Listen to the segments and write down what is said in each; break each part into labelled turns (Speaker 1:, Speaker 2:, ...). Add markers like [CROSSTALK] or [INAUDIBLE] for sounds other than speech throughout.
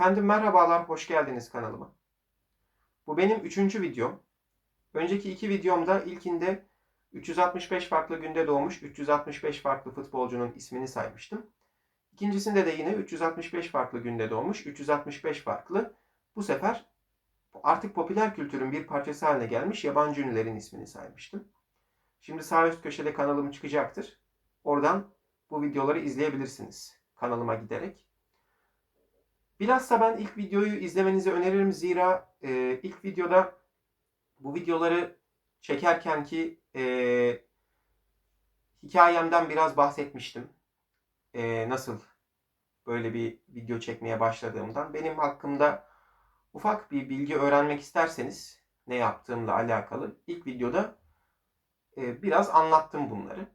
Speaker 1: Efendim merhabalar, hoş geldiniz kanalıma. Bu benim üçüncü videom. Önceki iki videomda ilkinde 365 farklı günde doğmuş 365 farklı futbolcunun ismini saymıştım. İkincisinde de yine 365 farklı günde doğmuş 365 farklı bu sefer artık popüler kültürün bir parçası haline gelmiş yabancı ünlülerin ismini saymıştım. Şimdi sağ üst köşede kanalım çıkacaktır. Oradan bu videoları izleyebilirsiniz kanalıma giderek. Bilhassa ben ilk videoyu izlemenizi öneririm zira e, ilk videoda bu videoları çekerken ki e, hikayemden biraz bahsetmiştim. E, nasıl böyle bir video çekmeye başladığımdan. Benim hakkımda ufak bir bilgi öğrenmek isterseniz ne yaptığımla alakalı ilk videoda e, biraz anlattım bunları.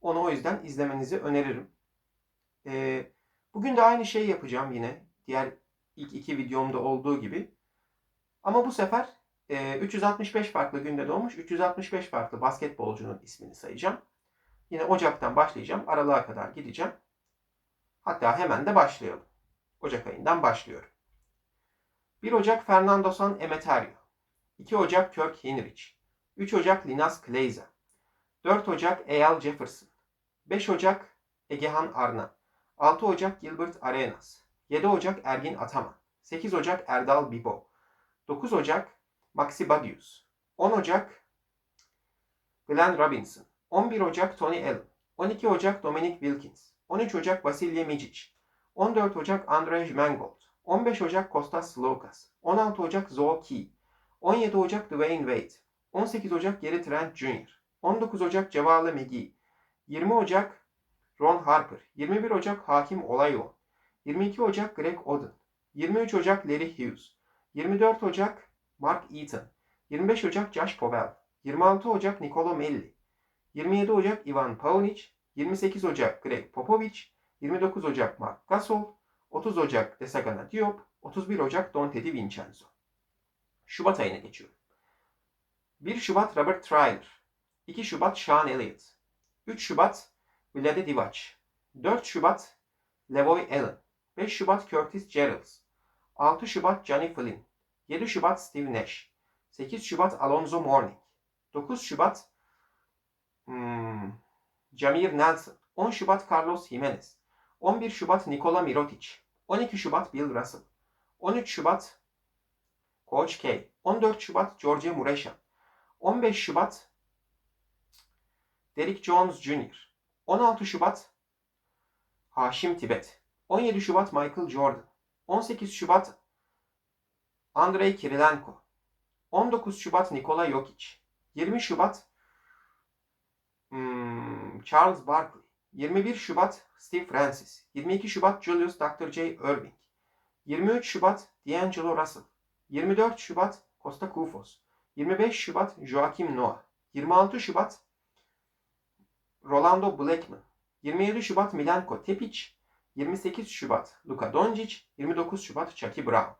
Speaker 1: Onu o yüzden izlemenizi öneririm. E, bugün de aynı şeyi yapacağım yine. Diğer ilk iki videomda olduğu gibi. Ama bu sefer e, 365 farklı günde doğmuş 365 farklı basketbolcunun ismini sayacağım. Yine Ocak'tan başlayacağım. Aralığa kadar gideceğim. Hatta hemen de başlayalım. Ocak ayından başlıyorum. 1 Ocak Fernando San Emeterio. 2 Ocak Kirk Hinrich. 3 Ocak Linas Kleiza. 4 Ocak Eyal Jefferson. 5 Ocak Egehan Arna. 6 Ocak Gilbert Arenas. 7 Ocak Ergin Ataman. 8 Ocak Erdal Bibo. 9 Ocak Maxi Badius. 10 Ocak Glenn Robinson. 11 Ocak Tony Allen. 12 Ocak Dominic Wilkins. 13 Ocak Vasilya Mijic. 14 Ocak Andrej Mangold. 15 Ocak Kostas Sloukas. 16 Ocak Zoe Key. 17 Ocak Dwayne Wade. 18 Ocak Gary Trent Jr. 19 Ocak Cevala McGee. 20 Ocak Ron Harper. 21 Ocak Hakim Olajuwon. 22 Ocak Greg Oden. 23 Ocak Larry Hughes. 24 Ocak Mark Eaton. 25 Ocak Josh Powell. 26 Ocak Nicolo Melli. 27 Ocak Ivan Paunic. 28 Ocak Greg Popovich. 29 Ocak Mark Gasol. 30 Ocak Desagana Diop. 31 Ocak Dante Di Vincenzo. Şubat ayına geçiyorum. 1 Şubat Robert Trailer. 2 Şubat Sean Elliott. 3 Şubat Vlade Divac. 4 Şubat Levoy Allen. 5 Şubat Curtis Geralds. 6 Şubat Johnny Flynn. 7 Şubat Steve Nash. 8 Şubat Alonzo Mourning. 9 Şubat hmm, Jamir Nelson. 10 Şubat Carlos Jimenez. 11 Şubat Nikola Mirotic. 12 Şubat Bill Russell. 13 Şubat Coach K. 14 Şubat George Mureşan. 15 Şubat Derek Jones Jr. 16 Şubat Haşim Tibet. 17 Şubat Michael Jordan. 18 Şubat Andrei Kirilenko. 19 Şubat Nikola Jokic. 20 Şubat hmm, Charles Barkley. 21 Şubat Steve Francis. 22 Şubat Julius Dr. J. Irving. 23 Şubat D'Angelo Russell. 24 Şubat Costa Kufos. 25 Şubat Joakim Noah. 26 Şubat Rolando Blackman. 27 Şubat Milenko Tepic. 28 Şubat Luka Doncic. 29 Şubat Chucky Brown.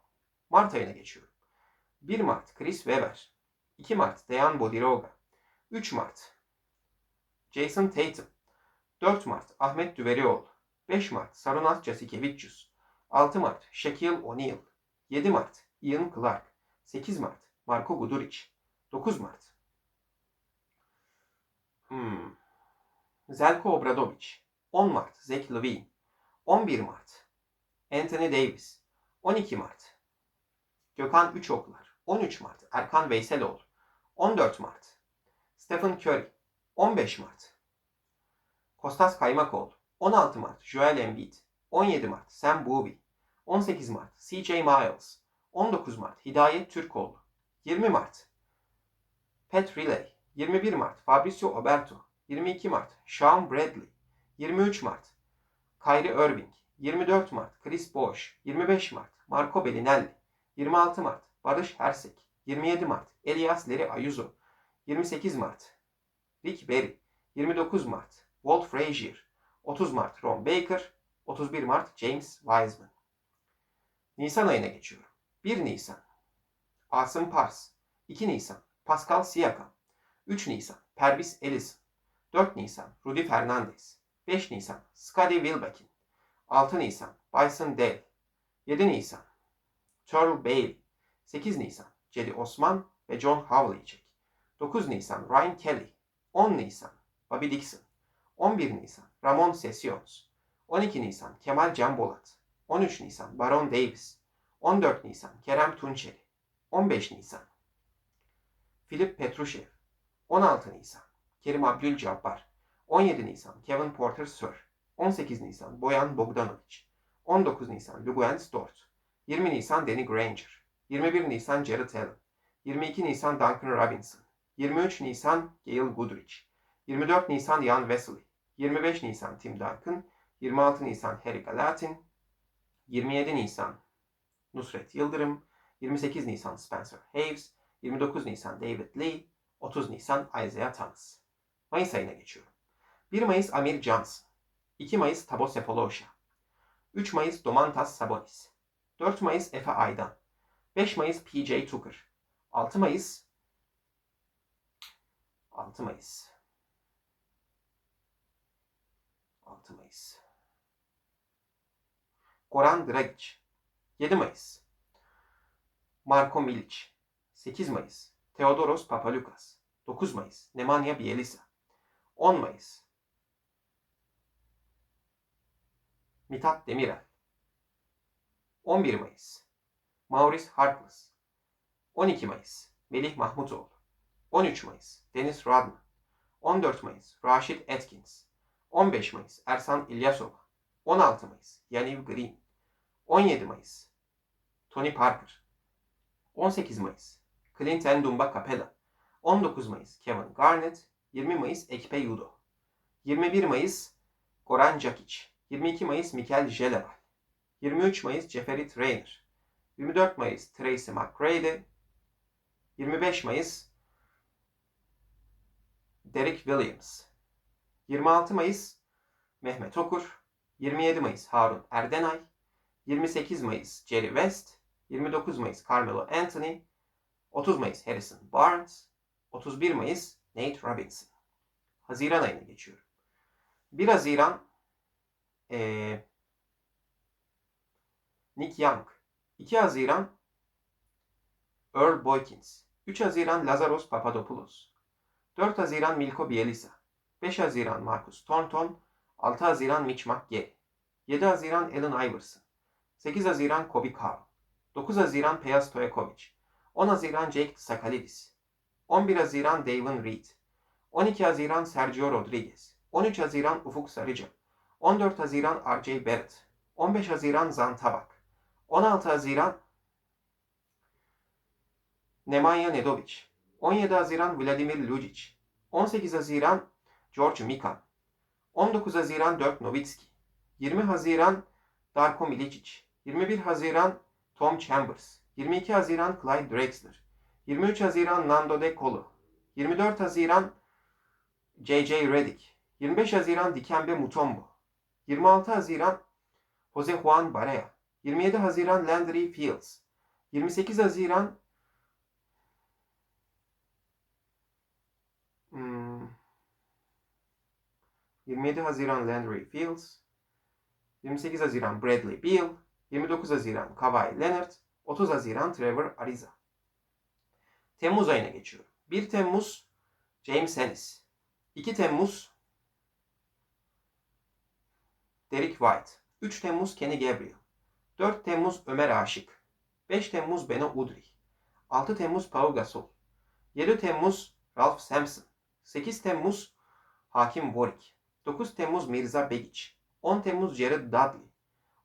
Speaker 1: Mart ayına geçiyorum. 1 Mart Chris Webber. 2 Mart Dejan Bodiroga. 3 Mart Jason Tatum. 4 Mart Ahmet Düverioğlu. 5 Mart Sarunas Jasikevicius. 6 Mart Shaquille O'Neal. 7 Mart Ian Clark. 8 Mart Marko Guduric. 9 Mart hmm. Zelko Obradovic. 10 Mart Zach Levine. 11 Mart Anthony Davis. 12 Mart Gökhan Üçoklar. 13 Mart Erkan Veyseloğlu. 14 Mart Stephen Curry. 15 Mart Kostas Kaymakoğlu. 16 Mart Joel Embiid. 17 Mart Sam Bowie. 18 Mart CJ Miles. 19 Mart Hidayet Türkoğlu. 20 Mart Pat Riley. 21 Mart Fabricio Oberto. 22 Mart Sean Bradley. 23 Mart Kyrie Irving. 24 Mart Chris Bosh. 25 Mart Marco Bellinelli. 26 Mart Barış Hersek. 27 Mart Elias Leri Ayuso. 28 Mart Rick Barry. 29 Mart Walt Frazier. 30 Mart Ron Baker. 31 Mart James Wiseman. Nisan ayına geçiyorum. 1 Nisan Asım Pars. 2 Nisan Pascal Siakam. 3 Nisan Pervis Ellison. 4 Nisan Rudy Fernandez. 5 Nisan Scottie Wilbekin. 6 Nisan Bryson Dale. 7 Nisan Turl Bailey. 8 Nisan Cedi Osman ve John Havlicek. 9 Nisan Ryan Kelly. 10 Nisan Bobby Dixon. 11 Nisan Ramon Sessions. 12 Nisan Kemal Can Bolat. 13 Nisan Baron Davis. 14 Nisan Kerem Tunçeli. 15 Nisan Filip Petrushev. 16 Nisan Kerim Abdülcabbar. 17 Nisan Kevin Porter Sir. 18 Nisan Boyan Bogdanovic. 19 Nisan Luguentz Dort. 20 Nisan Danny Granger. 21 Nisan Jared Allen. 22 Nisan Duncan Robinson. 23 Nisan Gail Goodrich. 24 Nisan Ian Wesley. 25 Nisan Tim Duncan. 26 Nisan Harry Galatin. 27 Nisan Nusret Yıldırım. 28 Nisan Spencer Hayes. 29 Nisan David Lee. 30 Nisan Isaiah Thomas. Mayıs ayına geçiyorum. 1 Mayıs Amir Johnson. 2 Mayıs Tabo Sepolosha. 3 Mayıs Domantas Sabonis. 4 Mayıs Efe Aydan. 5 Mayıs PJ Tucker. 6 Mayıs 6 Mayıs 6 Mayıs Goran Dragic 7 Mayıs Marko Milic 8 Mayıs Theodoros Papalukas 9 Mayıs Nemanja Bielisa 10 Mayıs Mithat Demirel. 11 Mayıs. Maurice Harkless 12 Mayıs. Melih Mahmutoğlu. 13 Mayıs. Deniz Radman. 14 Mayıs. Raşit Atkins. 15 Mayıs. Ersan İlyasova. 16 Mayıs. Yaniv Green. 17 Mayıs. Tony Parker. 18 Mayıs. Clint Endumba Capella. 19 Mayıs. Kevin Garnett. 20 Mayıs. Ekpe Yudo. 21 Mayıs. Goran Jakic 22 Mayıs Mikel Jeleval 23 Mayıs Jeffrey Trainer 24 Mayıs Tracy McGrady. 25 Mayıs Derek Williams. 26 Mayıs Mehmet Okur. 27 Mayıs Harun Erdenay. 28 Mayıs Jerry West. 29 Mayıs Carmelo Anthony. 30 Mayıs Harrison Barnes. 31 Mayıs Nate Robinson. Haziran ayına geçiyorum. 1 Haziran ee, Nick Young. 2 Haziran Earl Boykins. 3 Haziran Lazaros Papadopoulos. 4 Haziran Milko Bielisa. 5 Haziran Marcus Thornton. 6 Haziran Mitch McGee 7 Haziran Allen Iverson. 8 Haziran Kobe Carl 9 Haziran Peyaz Stojakovic. 10 Haziran Jake Sakalidis 11 Haziran Davin Reed. 12 Haziran Sergio Rodriguez. 13 Haziran Ufuk Sarıca 14 Haziran RJ Barrett. 15 Haziran Zan Tabak. 16 Haziran Nemanja Nedovic 17 Haziran Vladimir Lucic 18 Haziran George Mikan 19 Haziran Dirk Nowitzki. 20 Haziran Darko Milicic 21 Haziran Tom Chambers. 22 Haziran Clyde Drexler. 23 Haziran Nando De Colo. 24 Haziran J.J. Redick. 25 Haziran Dikembe Mutombo 26 Haziran Jose Juan Barea. 27 Haziran Landry Fields. 28 Haziran hmm, 27 Haziran Landry Fields. 28 Haziran Bradley Beal. 29 Haziran Kawhi Leonard. 30 Haziran Trevor Ariza. Temmuz ayına geçiyorum. 1 Temmuz James Ennis 2 Temmuz Derek White 3 Temmuz Kenny Gabriel 4 Temmuz Ömer Aşık 5 Temmuz Beno Udrih 6 Temmuz Pau Gasol 7 Temmuz Ralph Sampson 8 Temmuz Hakim Warwick 9 Temmuz Mirza Begic 10 Temmuz Jared Dudley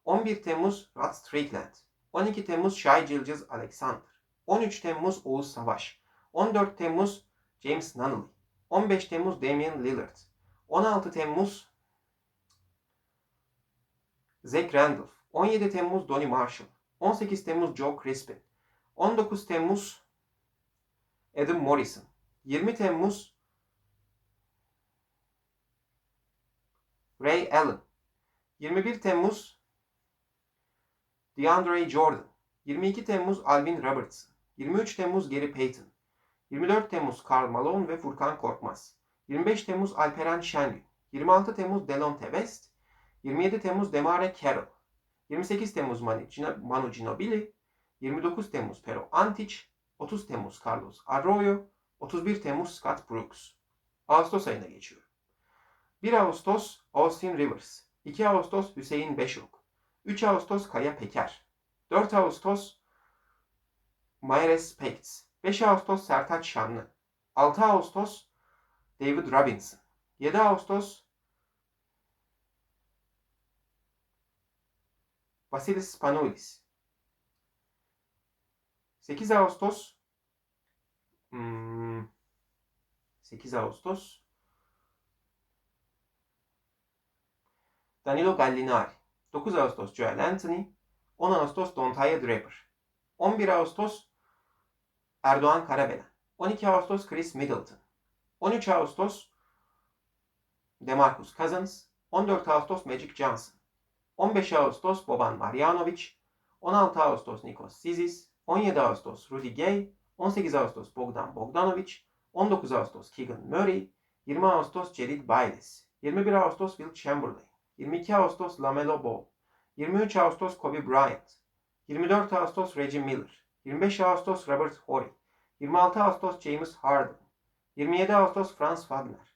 Speaker 1: 11 Temmuz Rod Strickland 12 Temmuz Shai Gilgeous Alexander 13 Temmuz Oğuz Savaş 14 Temmuz James Nunnally 15 Temmuz Damian Lillard 16 Temmuz Zach Randolph 17 Temmuz Donnie Marshall 18 Temmuz Joe Crispin 19 Temmuz Adam Morrison 20 Temmuz Ray Allen 21 Temmuz DeAndre Jordan 22 Temmuz Alvin Robertson 23 Temmuz Gary Payton 24 Temmuz Karl Malone ve Furkan Korkmaz 25 Temmuz Alperen Şengün 26 Temmuz Delonte West 27 Temmuz Demare Carroll 28 Temmuz Manu, Gino, Manu Ginobili. 29 Temmuz Pero Antic, 30 Temmuz Carlos Arroyo, 31 Temmuz Scott Brooks. Ağustos ayına geçiyorum. 1 Ağustos Austin Rivers, 2 Ağustos Hüseyin Beşok, 3 Ağustos Kaya Peker, 4 Ağustos Mayres Pekts, 5 Ağustos Sertaç Şanlı, 6 Ağustos David Robinson, 7 Ağustos Vasilis Spanoulis, 8 Ağustos hmm, 8 Ağustos. Danilo Gallinari. 9 Ağustos Joel Anthony. 10 Ağustos Dontaia Draper. 11 Ağustos Erdoğan Karabelen 12 Ağustos Chris Middleton. 13 Ağustos Demarcus Cousins. 14 Ağustos Magic Johnson 15 Ağustos Boban Marjanovic 16 Ağustos Nikos Sizis 17 Ağustos Rudy Gay 18 Ağustos Bogdan Bogdanovic 19 Ağustos Keegan Murray 20 Ağustos Jared Biles 21 Ağustos Will Chamberlain 22 Ağustos Lamelo Ball 23 Ağustos Kobe Bryant 24 Ağustos Reggie Miller 25 Ağustos Robert Horry 26 Ağustos James Harden 27 Ağustos Franz Wagner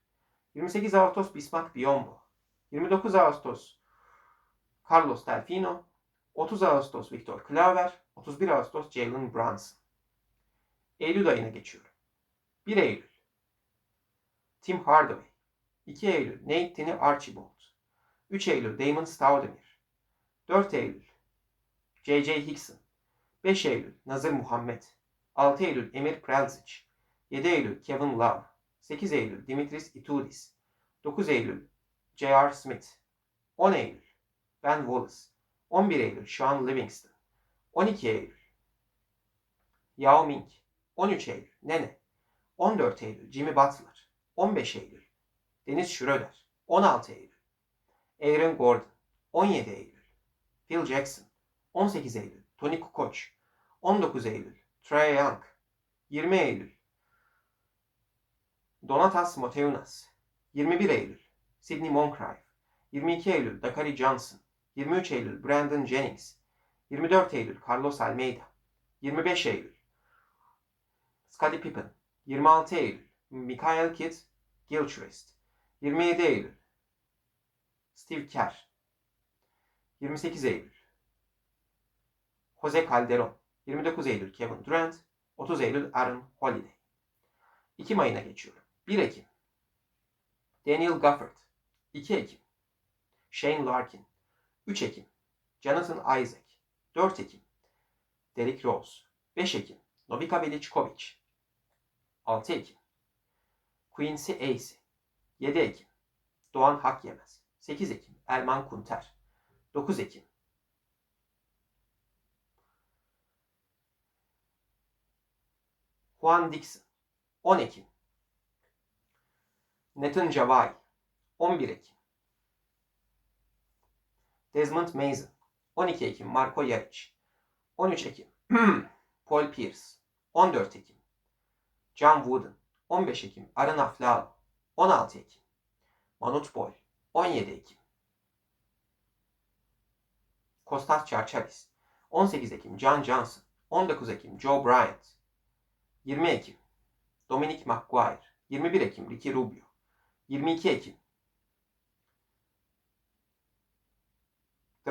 Speaker 1: 28 Ağustos Bismack Biyombo 29 Ağustos Carlos Delfino 30 Ağustos Victor Claver 31 Ağustos Jalen Brunson Eylül ayına geçiyorum. 1 Eylül Tim Hardaway 2 Eylül Nate Tini Archibald 3 Eylül Damon Stoudemire 4 Eylül J.J. Hickson 5 Eylül Nazır Muhammed 6 Eylül Emir Prelzic 7 Eylül Kevin Love 8 Eylül Dimitris Itudis 9 Eylül J.R. Smith 10 Eylül Ben Wallace. 11 Eylül Sean Livingston. 12 Eylül. Yao Ming. 13 Eylül Nene. 14 Eylül Jimmy Butler. 15 Eylül Deniz Schroeder 16 Eylül Aaron Gordon. 17 Eylül Phil Jackson. 18 Eylül Tony Kukoc. 19 Eylül Trae Young. 20 Eylül Donatas Moteunas. 21 Eylül Sidney Moncrief. 22 Eylül Dakari Johnson 23 Eylül Brandon Jennings. 24 Eylül Carlos Almeida. 25 Eylül Scottie Pippen. 26 Eylül Mikael Kidd Gilchrist. 27 Eylül Steve Kerr. 28 Eylül Jose Calderon 29 Eylül Kevin Durant. 30 Eylül Aaron Holiday. 2 Mayına geçiyorum. 1 Ekim. Daniel Gafford. 2 Ekim. Shane Larkin 3 Ekim. Jonathan Isaac. 4 Ekim. Derrick Rose. 5 Ekim. Novika Veličković. 6 Ekim. Quincy Ace 7 Ekim. Doğan Hakyemez 8 Ekim. Erman Kunter. 9 Ekim. Juan Dixon. 10 Ekim. Nathan Javai 11 Ekim Desmond Mason. 12 Ekim Marco Yaric 13 Ekim [CLEARS THROAT] Paul Pierce. 14 Ekim John Wooden. 15 Ekim Aaron Aflalo 16 Ekim Manut Boy. 17 Ekim Kostas Çarçavis 18 Ekim John Johnson. 19 Ekim Joe Bryant. 20 Ekim Dominic McGuire 21 Ekim Ricky Rubio. 22 Ekim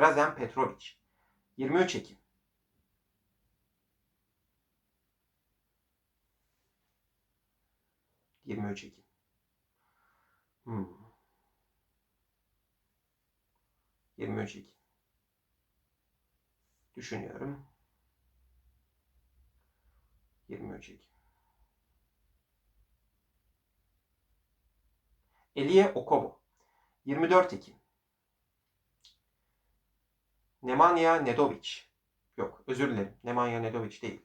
Speaker 1: Drazen Petrovic 23 Ekim Yirmi üç Ekim. Hmm. 23 Ekim. Düşünüyorum. 23 Ekim. Elie Okobo. 24 Ekim. Nemanja Nedovic. Yok özür dilerim. Nemanja Nedovic değil.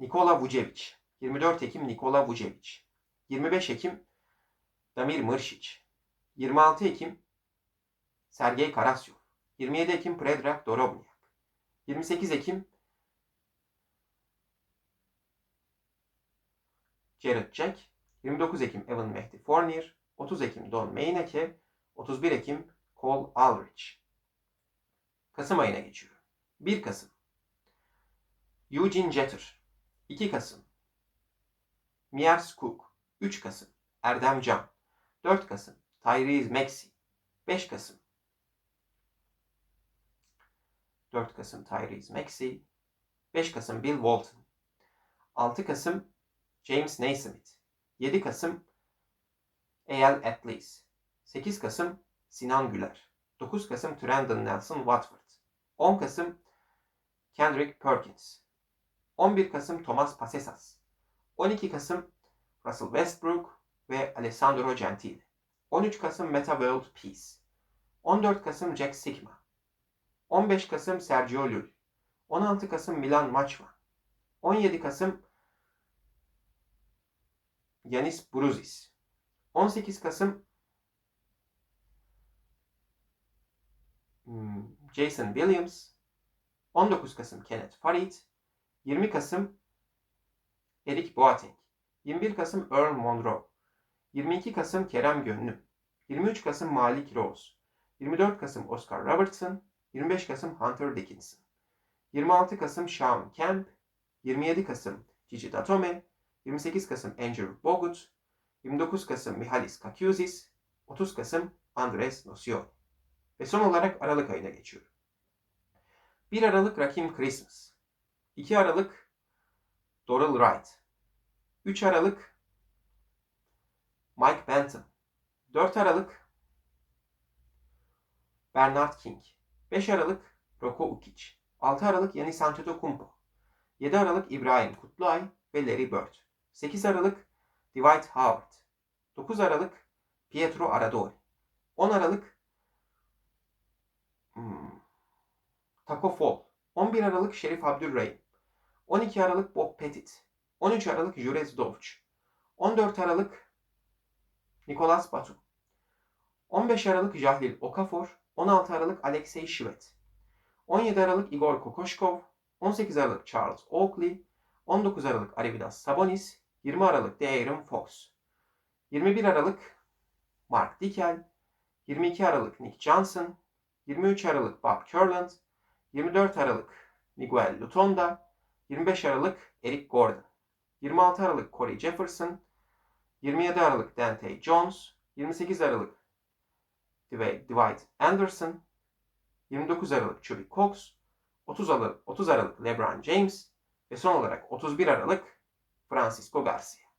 Speaker 1: Nikola Vucevic. 24 Ekim Nikola Vucevic. 25 Ekim Damir Mršić. 26 Ekim Sergey Karasyov. 27 Ekim Predrag Dorobnyak. 28 Ekim Jared Jack. 29 Ekim Evan Mehdi Fournier. 30 Ekim Don Meineke. 31 Ekim Cole Aldrich. Kasım ayına geçiyorum. 1 Kasım. Eugene Jeter. 2 Kasım. Miers Cook. 3 Kasım. Erdem Can. 4 Kasım. Tyrese Maxey. 5 Kasım. 4 Kasım Tyrese Maxey. 5 Kasım Bill Walton. 6 Kasım James Naismith. 7 Kasım A.L. Atlees. 8 Kasım Sinan Güler. 9 Kasım Trendon Nelson Watford. 10 Kasım Kendrick Perkins. 11 Kasım Thomas Pasesas. 12 Kasım Russell Westbrook ve Alessandro Gentili. 13 Kasım Meta World Peace. 14 Kasım Jack Sigma. 15 Kasım Sergio Llull. 16 Kasım Milan Maçva 17 Kasım Yanis Bruzis 18 Kasım Jason Williams 19 Kasım Kenneth Farid 20 Kasım Eric Boateng 21 Kasım Earl Monroe 22 Kasım Kerem Gönlüm 23 Kasım Malik Rose 24 Kasım Oscar Robertson 25 Kasım Hunter Dickinson 26 Kasım Sean Kemp 27 Kasım Gigi Datome 28 Kasım Andrew Bogut 29 Kasım Mihalis Kakiusis 30 Kasım Andres Nocioni ve son olarak Aralık ayına geçiyorum. 1 Aralık Rakim Christmas 2 Aralık Doral Wright 3 Aralık Mike Benton 4 Aralık Bernard King 5 Aralık Roko Ukic 6 Aralık Yanis Antetokounmpo 7 Aralık İbrahim Kutluay ve Larry Bird 8 Aralık Dwight Howard 9 Aralık Pietro Aradori 10 Aralık Taco Fall 11 Aralık Şerif Abdülrahim 12 Aralık Bob Pettit 13 Aralık Jurez Dovç 14 Aralık Nicolas Batum 15 Aralık Jahlil Okafor 16 Aralık Alexey Şivet 17 Aralık Igor Kokoşkov 18 Aralık Charles Oakley 19 Aralık Arvidas Sabonis 20 Aralık De'Aaron Fox 21 Aralık Mark Dickel 22 Aralık Nick Johnson 23 Aralık Bob Curland 24 Aralık Miguel Lutonda 25 Aralık Eric Gordon 26 Aralık Corey Jefferson 27 Aralık Dante Jones 28 Aralık Dwight Anderson 29 Aralık Chubby Cox 30 Aralık, 30 Aralık LeBron James ve son olarak 31 Aralık Francisco Garcia.